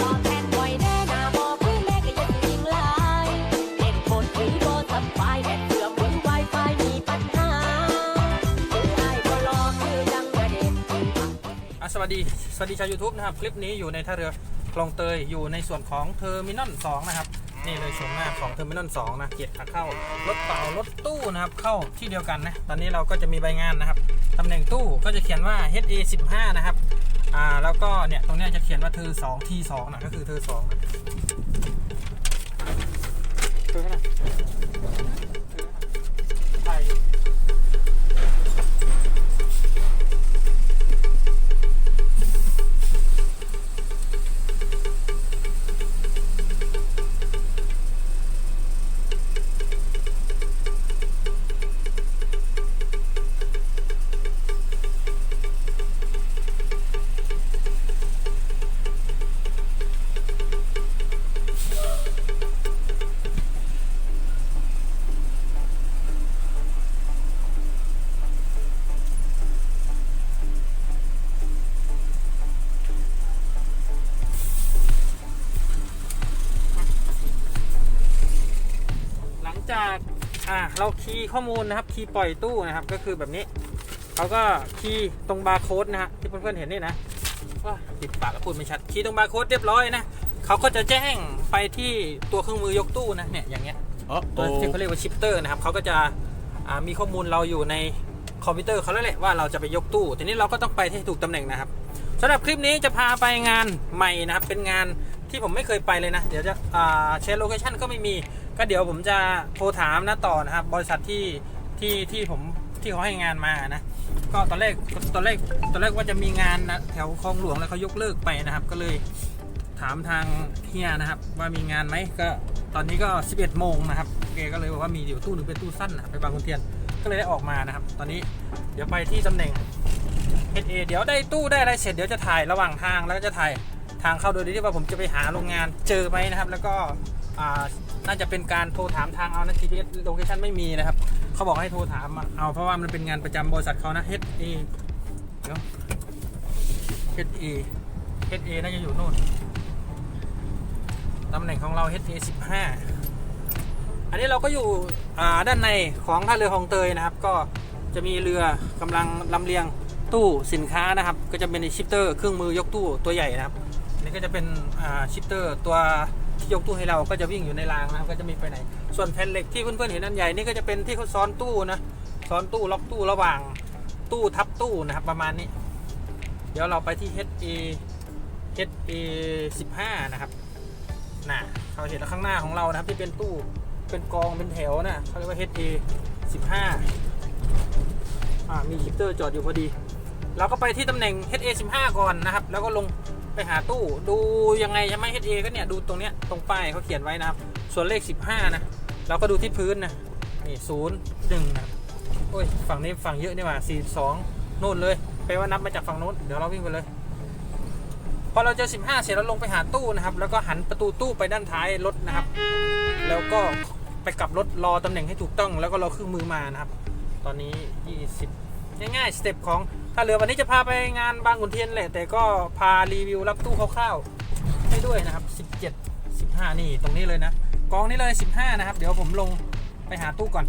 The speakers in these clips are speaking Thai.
ตอบแทนบ่อยแน่นาบอกคือแม่ก็ยังยิงหลายเล่นโคตรผีโบสับไฟแอบเสื่อมบนไวไฟมีปัญหาคือไอ้ก็รอคือยังกระสวัสดี สวัสดีชาว YouTube นะครับ คลิปนี้อยู่ในท่าเรือคลองเตยอยู่ในส่วนของเทอร์มินอล2นะครับ นี่เลยชมหน้าของเทอร์มินอล2นะเกียรติขาเข้า รถเป่ารถตู้นะครับ เข้าที่เดียวกันนะ ตอนนี้เราก็จะมีใบงานนะครับ ตำแหน่งตู้ก็จะเขียนว่า HA 15นะครับ อ่าแล้วก็เนี่ยตรงเนี้ยจะเขียนว่าเธอสองทีสองนะก็คือเธอสองนะเทอเท่าไหร่ เราคีย์ข้อมูลนะครับ คีย์ปล่อยตู้นะครับ ก็คือแบบนี้เขาก็คีย์ตรงบาร์โค้ดนะฮะที่เพื่อนๆเห็นนี่นะว่าปิดปากแล้วพูดไม่ชัด คีย์ตรงบาร์โค้ดเรียบร้อยนะเขาก็จะแจ้งไปที่ตัวเครื่องมือยกตู้นะเนี่ยอย่างเงี้ยตัวที่เขาเรียกว่าชิปเตอร์นะครับเขาก็จะอ่ามีข้อมูลเราอยู่ในคอมพิวเตอร์เขาแล้วแหละว่าเราจะไปยกตู้ ทีนี้เราก็ต้องไปที่ถูกตำแหน่งนะครับสำหรับคลิปนี้จะพาไปงานใหม่นะครับ เป็นงานที่ผมไม่เคยไปเลยนะ เดี๋ยวจะอ่าแชร์โลเคชันก็ไม่มี ก็เดี๋ยวผมจะโทรถามนะต่อนะครับ บริษัทที่ที่ที่ผมที่เขาให้งานมานะ ก็ตอนแรกตอนแรกตอนแรกว่าจะมีงานนะแถวคลองหลวงแล้วเขายกเลิกไปนะครับ ก็เลยถามทางเฮียนะครับ ว่ามีงานไหมก็ตอนนี้ก็ 11 โมงนะครับแกก็เลยบอกว่ามีอยู่ตู้หนึ่งเป็นตู้สั้นนะไปบางขุนเทียนก็เลยได้ออกมานะครับ ตอนนี้เดี๋ยวไปที่ตำแหน่ง HA เดี๋ยวได้ตู้ได้อะไรเสร็จเดี๋ยวจะถ่ายระหว่างทางแล้วก็จะถ่ายทางเข้าโดยที่ว่าผมจะไปหาโรงงานเจอไหมนะครับ แล้วก็อ่า น่าจะเป็นการโทรถามทางเอานะ GPS location ไม่มีนะครับ เขาบอกให้โทรถามเอาเพราะว่ามันเป็นงานประจำบริษัทเขานะ HA เดี๋ยว HA HA น่าจะอยู่โน่นตำแหน่งของเรา HA 15 อันนี้เราก็อยู่อ่าด้านในของท่าเรือคลองเตยนะครับ ก็จะมีเรือกำลังลำเลียงตู้สินค้านะครับ ก็จะเป็นชิปเตอร์เครื่องมือยกตู้ตัวใหญ่นะครับนนี้ก็จะเป็นอ่าชิปเตอร์ตัว ที่ยกตู้ให้เราก็จะวิ่งอยู่ในรางนะครับก็จะมีไปไหน ส่วนแผ่นเหล็กที่เพื่อนๆเห็นอันใหญ่นี่ก็จะเป็นที่เขาซ้อนตู้นะซ้อนตู้ล็อกตู้ระหว่างตู้ทับตู้นะครับประมาณนี้ เดี๋ยวเราไปที่ HA HA 15 นะครับน่ะเขาเห็นข้างหน้าของเรานะครับที่เป็นตู้เป็นกองเป็นแถวนะเขาเรียกว่า HA 15อ่ามีชิปเตอร์จอดอยู่พอดี เราก็ไปที่ตำแหน่ง HA 15 ก่อนนะครับ แล้วก็ลง ไปหาตู้ดูยังไงใช่ไหม HA ก็เนี่ยดูตรงเนี้ยตรงป้ายเขาเขียนไว้นะครับ ส่วนเลข 15 นะ เราก็ดูที่พื้นนะนี่ศูนย์หนึ่งนะโอ้ยฝั่งนี้ฝั่งเยอะนี่หว่า42นู่นเลยไปลว่านับมาจากฝั่งนู้นเดี๋ยวเราวิ่งไปเลย พอเราเจอ 15 เสร็จเราลงไปหาตู้นะครับ แล้วก็หันประตูตู้ไปด้านท้ายรถนะครับ แล้วก็ไปกลับรถรอตำแหน่งให้ถูกต้อง แล้วก็รอเครื่องมือมานะครับ ตอนนี้ 20 ง่ายๆสเต็ปของ ถ้าเหลือวันนี้จะพาไปงานบางขุนเทียนแหละ แต่ก็พารีวิวรับตู้คร่าวๆให้ด้วยนะครับ 17 15 นี่ตรงนี้เลยนะ กองนี้เลย 15 นะครับ เดี๋ยวผมลงไปหาตู้ก่อน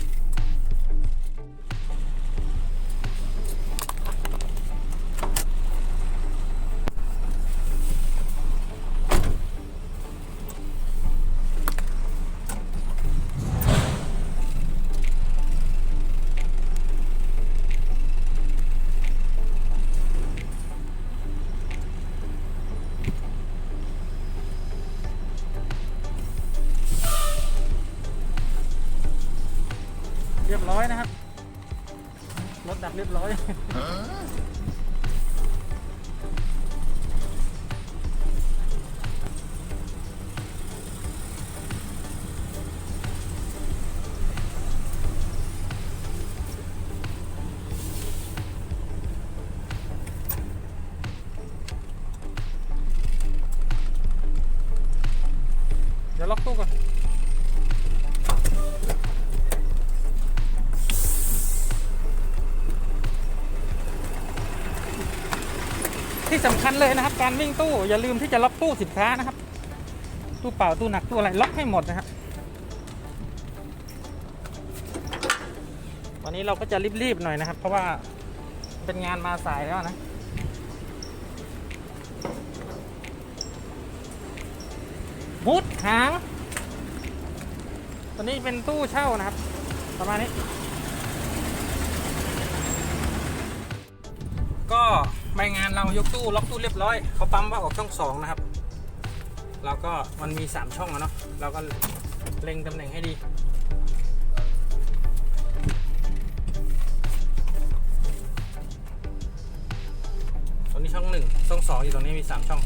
เรียบร้อยเดี๋ยวล็อกตู้ก่อน คัญเลยนะครับ การวิ่งตู้อย่าลืมที่จะล็อกตู้สินค้านะครับ ตู้เปล่าตู้หนักตู้อะไรล็อกให้หมดนะครับวันนี้เราก็จะรีบๆหน่อยนะครับ เพราะว่าเป็นงานมาสายแล้วนะมุดหางตัวนี้เป็นตู้เช่านะครับ ประมาณนี้ ก็ ไม่งานเรายกตู้ล็อกตู้เรียบร้อยเขาปั๊มว่าออกช่องสองนะครับเราก็มันมีสามช่องอะเนาะเราก็เล็งตำแหน่งให้ดีตอนนี้ช่องหนึ่งช่องสองอยู่ตรงนี้มีสามช่อง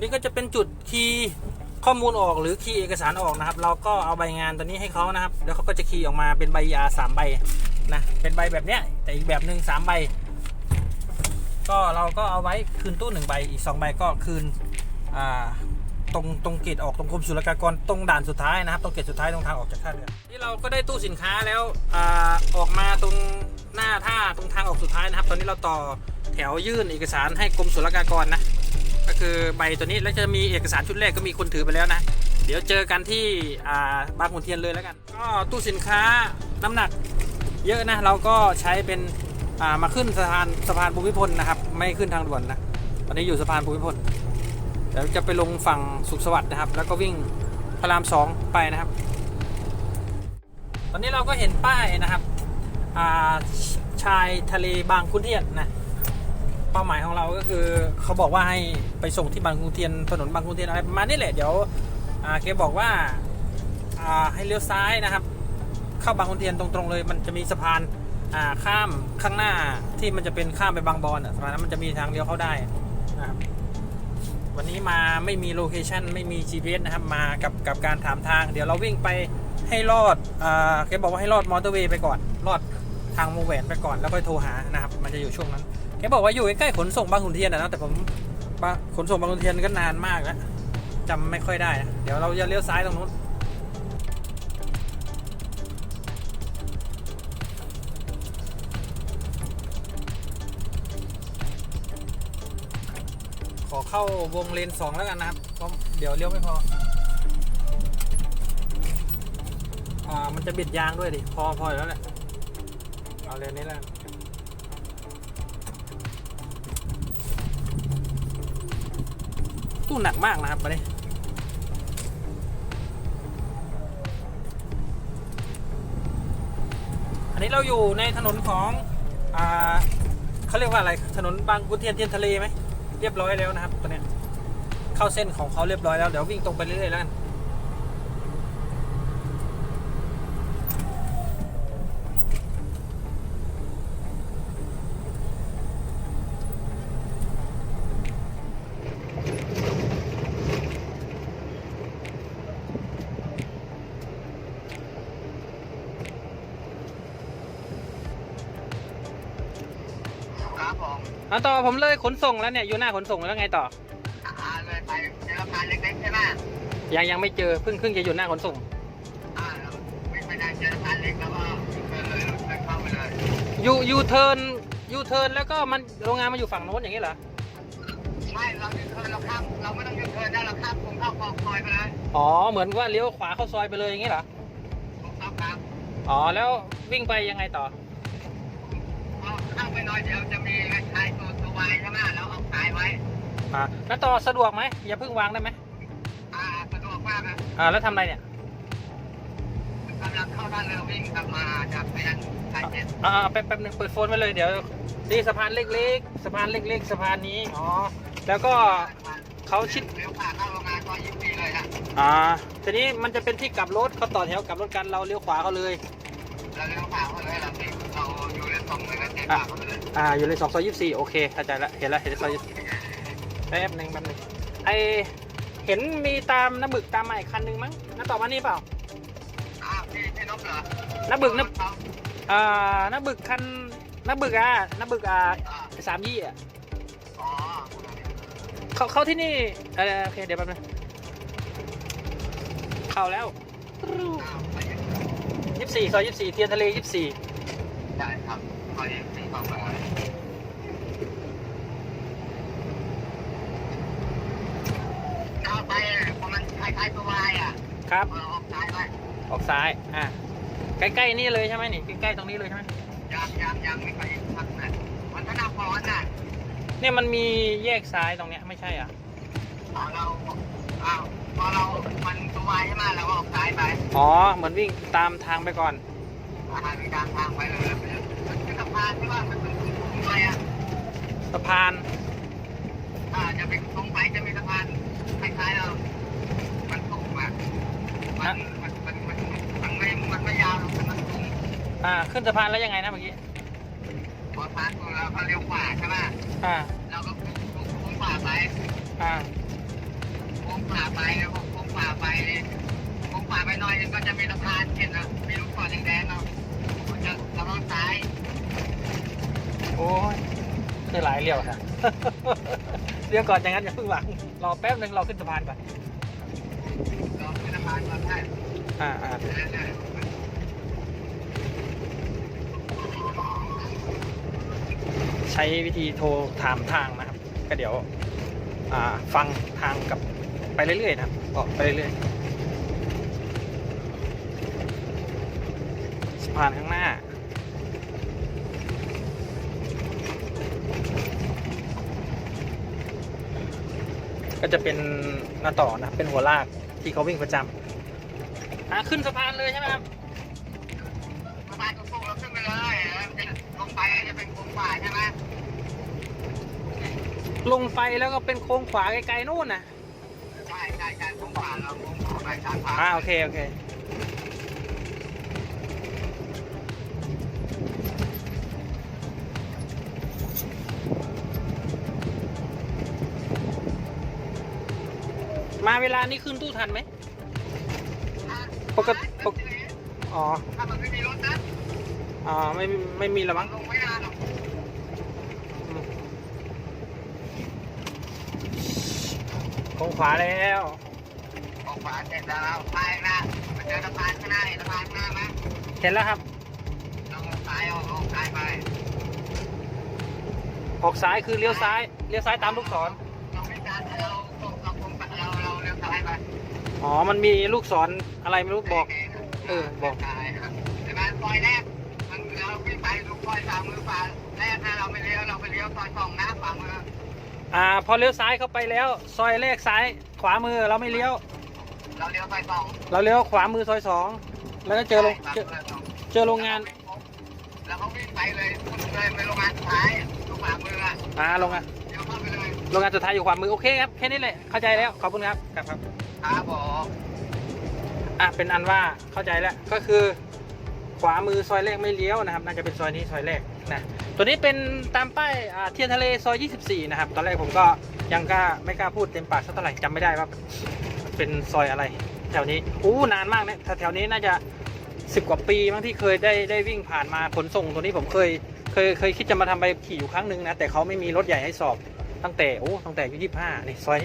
นี้ก็จะเป็นจุดคีย์ข้อมูลออกหรือคีย์เอกสารออกนะครับ เราก็เอาใบงานตัวนี้ให้เขานะครับ แล้วเขาก็จะคีย์ออกมาเป็นใบยาสามใบนะเป็นใบแบบเนี้ยแต่อีกแบบหนึ่งสามใบ ก็เราก็เอาไว้คืนตู้หนึ่งใบอีกสองใบก็คืนตรงตรงเกตออกตรงกรมศุลกากรตรงด่านสุดท้ายนะครับตรงเกตสุดท้ายตรงทางออกจากท่าเรือที่เราก็ได้ตู้สินค้าแล้วอออกมาตรงหน้าท่าตรงทางออกสุดท้ายนะครับ ตอนนี้เราต่อแถวยื่นเอกสารให้กรมศุลกากรนะ ก็คือใบตัวนี้แล้วจะมีเอกสารชุดแรกก็มีคนถือไปแล้วนะ เดี๋ยวเจอกันที่บางขุนเทียนเลยแล้วกัน ก็ตู้สินค้าน้ำหนักเยอะนะเราก็ใช้เป็นามาขึ้นสะพานสะพานภูมิพลนะครับ ไม่ขึ้นทางด่วนนะตอนนี้อยู่สะพานภูมิพลเดี๋ยวจะไปลงฝั่งสุขสวัสดิ์นะครับ แล้วก็วิ่งพระรามสองไปนะครับ ตอนนี้เราก็เห็นป้ายนะครับาชายทะเลบางขุนเทียนนะ เป้าหมายของเราก็คือเขาบอกว่าให้ไปส่งที่บางขุนเทียนถนนบางขุนเทียนอะไรประมาณนี้แหละเดี๋ยวอ่าแกบอกว่าให้เลี้ยวซ้ายนะครับ เข้าบางขุนเทียนตรงๆเลย มันจะมีสะพานาข้ามข้างหน้าที่มันจะเป็นข้ามไปบางบอนอะสะพานนั้นมันจะมีทางเลี้ยวเข้าได้นะครับวันนี้มาไม่มีโลเคชันไม่มี GPS นะครับมากับกับการถามทาง เดี๋ยวเราวิ่งไปให้รอดอ่าแกบอกว่าให้รอดมอเตอร์เวย์ไปก่อนรอดทางวงแวนไปก่อนแล้วค่อยโทรหานะครับ มันจะอยู่ช่วงนั้น แกบอกว่าอยู่ใกล้ๆขนส่งบางขุนเทียนนะนะแต่ผมบางขนส่งบางขุนเทียนก็นานมากแล้วจำไม่ค่อยได้นะเดี๋ยวเราจะเลี้ยวซ้ายตรงนู้นขอเข้าวงเลนสองแล้วกันนะครับเพราะเดี๋ยวเลี้ยวไม่พอ อ่า มันจะบิดยางด้วยดิ พอพอแล้วแหละ เอาเลนนี้แล้ว ตู้หนักมากนะครับวันนี้อันนี้เราอยู่ในถนนของอ่าเขาเรียกว่าอะไรถนนบางกุนเทียนเทียนทะเลไหมเรียบร้อยแล้วนะครับตอนนี้เข้าเส้นของเขาเรียบร้อยแล้วเดี๋ยววิ่งตรงไปเรื่อยๆแล้วกัน ผมอะต่อผมเลยขนส่งแล้วเนี่ยอยู่หน้าขนส่งแล้วไงต่ออ่าเลยไปเจอพานเล็กๆใช่ไหมยังยังไม่เจอเพิ่งเพิ่งจะอยู่หน้าขนส่งอ่าแล้ววิ่งไปได้เจอพานเล็กแล้วก็เดินเลยเดินเข้าไปเลยยูยูเทิร์นยูเทิร์นแล้วก็มันโรงงานมาอยู่ฝั่งโน้นอย่างนี้เหรอใช่เรายูเทิร์นเราข้ามเราไม่ต้องยูเทิร์นได้เราข้ามตรงเข้าคลองคอยไปเลยอ๋อเหมือนว่าเลี้ยวขวาเข้าซอยไปเลยอย่างนี้เหรอถูกต้องครับอ๋อแล้ววิ่งไปยังไงต่อพอเข้าไปหน่อยเดียวจะ อ่าแล้วต่อสะดวกไหมอย่าเพิ่งวางได้ไหมอ่าสะดวกมากนะอ่าแล้วทำอะไรเนี่ยกำลังเข้าด้านเรือวิ่งกลับมาจากไปยังสายเจ็ดอ่าแป๊บแป๊บนึงเปิดโฟนไว้เลยเดี๋ยวนี่สะพานเล็กๆสะพานเล็กๆสะพานนี้อ๋อแล้วก็เขาชิดเลี้ยวขวาเข้าโรงงานซอยยี่สิบสี่เลยนะอ่าทีนี้มันจะเป็นที่กลับรถเขาต่อแถวกลับรถกันเราเลี้ยวขวาเขาเลยเราเลี้ยวขวาเข้าเลยเราติดเราอยู่ในตรงเลยนะเจ็ดปากเขาไปเลยอ่าอยู่เลยสองซอยยี่สี่โอเคเข้าใจละเห็นละเห็นซอย แป๊บหนึ่งแป๊บหนึ่งไอเห็นมีตามน้ำบึกตามมาอีกคันหนึ่งมั้งน้าต่อมานี่เปล่าอ้าวพี่พี่นกเหรอน้าบึกน้าอ่าน้าบึกคันน้าบึกอะน้าบึกอ่าอ่าสามยี่อะอ๋อเขาเขาที่นี่เออโอเคเดี๋ยวแป๊บนึงเข้าแล้วอ้าวไปยังยี่สี่ซอยยี่สี่เทียนทะเลยี่สี่ได้ครับพอยังสี่เข้ามาเข้าไปพอมันค ล้ายๆตัววายอะครับ เออออกซ้ายไปออกซ้าย อ่าใกล้ๆนี่เลยใช่ไหมนี่ ใกล้ๆตรงนี้เลยใช่ไหมยังยังยังไม่ไปทักนะมันธนาพรน่ะเนี่ยมันมีแยกซ้ายตรงเนี้ยไม่ใช่อะพอเราอ้าวพอเรา มันตัววายใช่ไหมเราก็ออกซ้ายไปอ๋อ เหมือนวิ่งตามทางไปก่อน อาหารมีทางทางไปเลยมันคือสะพานใช่ป่ะมันเป็นตรงไปอะสะพาน อ่าจะเป็นตรงไปจะมีสะพานคล้ายๆเรามันตรงอะ มันมันมันมันมันไม่มันไม่ยาวหรอกแต่มันตรงอ่า ขึ้นสะพานแล้วยังไงนะเมื่อกี้ พอพานตัวเราก็เลี้ยวขวาใช่ไหมอ่า เราก็โค้งขวาไปอ่า โค้งขวาไปแล้วก็โค้งขวาไปโค้งขวาไปหน่อยนึงก็จะมีสะพานเห็นนะมีลูกศรแดงๆเนาะมันจะเราต้องซ้ายโอ้ยคือหลายเลี้ยวค่ะ เลี้ยวก่อนอย่างนั้นอย่าเพิ่งหวัง รอแป๊บหนึ่งเราขึ้นสะพานก่อนเราขึ้นสะพานก่อนได้ อ่าอ่าใช้วิธีโทรถามทางนะครับ ก็เดี๋ยว อ่า ฟังทางกับไปเรื่อยๆนะครับออกไปเรื่อยๆสะพานข้างหน้าก็จะเป็นหน้าต่อนะเป็นหัวลาก ที่เขาวิ่งประจำอ่าขึ้นสะพานเลยใช่ไหมครับสะพานตรงๆเราขึ้นไปเลยจะลงไปจะเป็นโค้งขวาใช่ไหมลงไปแล้วก็เป็นโค้งขวาไกลๆนู่นนะใช่ใช่ใช่โค้งขวาเราโค้งขวาไปทางขวาอ่าโอเคโอเค มาเวลานี้ขึ้นตู้ทันไหมปกติปกอ๋อถ้ามันไม่มีรถนะอ๋อไม่ไม่มีละมั้งลงไม่นานหรอกอืมโค้งขวาแล้วโค้งขวาเสร็จแล้วไปนะมันเจอสะพานข้างหน้าเห็นสะพานข้างหน้าไหมเห็นแล้วครับเราออกซ้ายออกออกซ้ายไปออกซ้ายคือเลี้ยวซ้ายเลี้ยวซ้ายตามลูกศร อ๋อ มันมีลูกศรอะไรไม่รู้บอก เออ บอกซ้ายครับแต่บ้านซอยแรกมันเราขึ้นไปลูกซอยสามมือขวาแรกนะเราไม่เลี้ยวเราไปเลี้ยวซอยสองนะฝั่งมืออ่า พอเลี้ยวซ้ายเข้าไปแล้ว ซอยแรกซ้าย ขวามือเราไม่เลี้ยว เราเลี้ยวซอยสองเราเลี้ยวขวามือซอยสองแล้วก็เจอโรงเจอเจอโรงงานแล้วเขาวิ่งไปเลยเลยไปโรงงานสุดท้ายตรงขวามืออะอ่าโรงงานเดี๋ยวเข้าไปเลยโรงงานสุดท้ายอยู่ขวามือโอเคครับแค่นี้แหละเข้าใจแล้วขอบคุณครับครับครับ ครับผมอะเป็นอันว่าเข้าใจแล้วก็คือ ขวามือซอยแรกไม่เลี้ยวนะครับ น่าจะเป็นซอยนี้ซอยแรกนะตัวนี้เป็นตามป้ายอ่าเทียนทะเลซอย 24 นะครับ ตอนแรกผมก็ยังกล้าไม่กล้าพูดเต็มปากสักเท่าไหร่จำไม่ได้ว่าเป็นซอยอะไร แถวนี้อู้นานมากเนะแถวนี้น่าจะสิบกว่าปีมั้งที่เคยได้ได้วิ่งผ่านมาขนส่งตัวนี้ผมเคยเคยเคยคิดจะมาทำใบขี่อยู่ครั้งหนึ่งนะแต่เขาไม่มีรถใหญ่ให้สอบตั้งแต่โอ้ตั้งแต่อายุยี่ห้านี่ซอย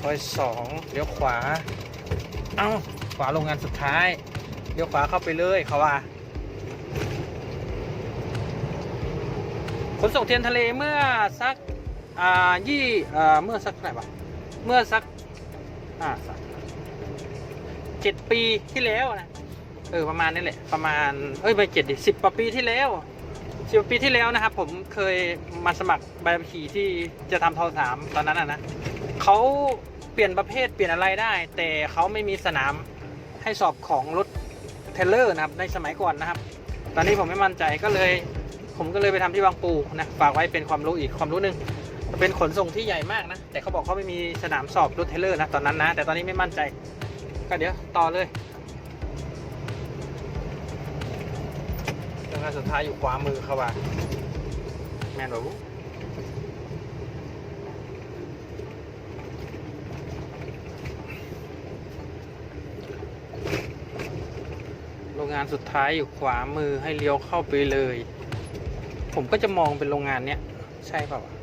ซอยสองเลี้ยวขวา เอ้า ขวาโรงงานสุดท้าย เลี้ยวขวาเข้าไปเลยเขาว่า ขนส่งเทียนทะเลเมื่อสัก อ่า ยี่อ่าเมื่อสักไหนวะเมื่อสัก อ่าสักเจ็ดปีที่แล้วนะ เออ ประมาณนี้แหละ ประมาณ เอ้ย ไม่เจ็ดดิสิบปีที่แล้ว สิบปีที่แล้วนะครับ ผมเคยมาสมัครใบขับขี่ที่จะทำทอสามตอนนั้นนะนะเขาเปลี่ยนประเภทเปลี่ยนอะไรได้ แต่เขาไม่มีสนามให้สอบของรถเทเลอร์นะครับในสมัยก่อนนะครับ ตอนนี้ผมไม่มั่นใจก็เลย ผมก็เลยไปทำที่บางปูนะฝากไว้เป็นความรู้อีกความรู้หนึ่งเป็นขนส่งที่ใหญ่มากนะ แต่เขาบอกเขาไม่มีสนามสอบรถเทเลอร์นะตอนนั้นนะ แต่ตอนนี้ไม่มั่นใจ ก็เดี๋ยวต่อเลย งานสุดท้ายอยู่ขวามือเขาว่าแม่นบอกโรงงานสุดท้ายอยู่ขวามือให้เลี้ยวเข้าไปเลย ผมก็จะมองเป็นโรงงานเนี้ยใช่เปล่าวะ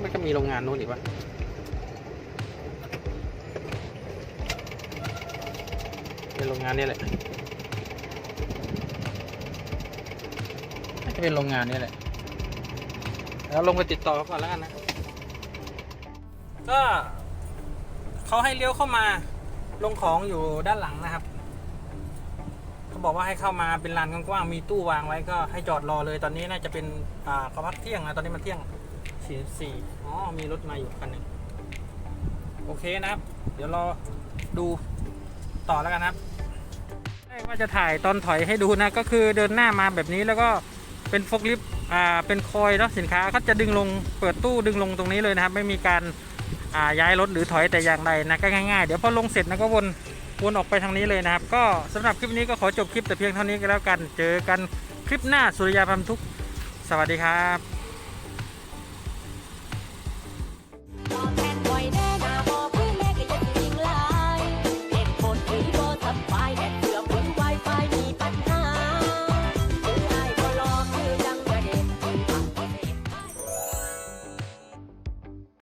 มันก็มีโรงงานนู้นอีกวะเป็นโรงงานนี่แหละ น่เป็นโรงงานนี่แหละแล้วลงไปติดต่อเขาก่อนแล้วกันนะก็เขาให้เลี้ยวเข้ามาลงของอยู่ด้านหลังนะครับเขาบอกว่าให้เข้ามาเป็นลานกว้างๆมีตู้วางไว้ก็ให้จอดรอเลยตอนนี้น่าจะเป็นอ่าเขาพักเที่ยงนะตอนนี้มันเที่ยงสี่สี่อ๋อมีรถมาอยู่คันหนึ่งโอเคนะครับ เดี๋ยวรอดูต่อแล้วกันนะครับว่าจะถ่ายตอนถอยให้ดูนะ ก็คือเดินหน้ามาแบบนี้แล้วก็ เป็นโฟกลิฟอ่าเป็นคอยเนาะสินค้าเขาจะดึงลงเปิดตู้ดึงลงตรงนี้เลยนะครับ ไม่มีการอ่าย้ายรถหรือถอยแต่อย่างใดนะก็ง่ายๆ เดี๋ยวพอลงเสร็จนะก็วนวนออกไปทางนี้เลยนะครับ ก็สำหรับคลิปนี้ก็ขอจบคลิปแต่เพียงเท่านี้ก็แล้วกัน เจอกันคลิปหน้าสุริยาพัมทุก สวัสดีครับ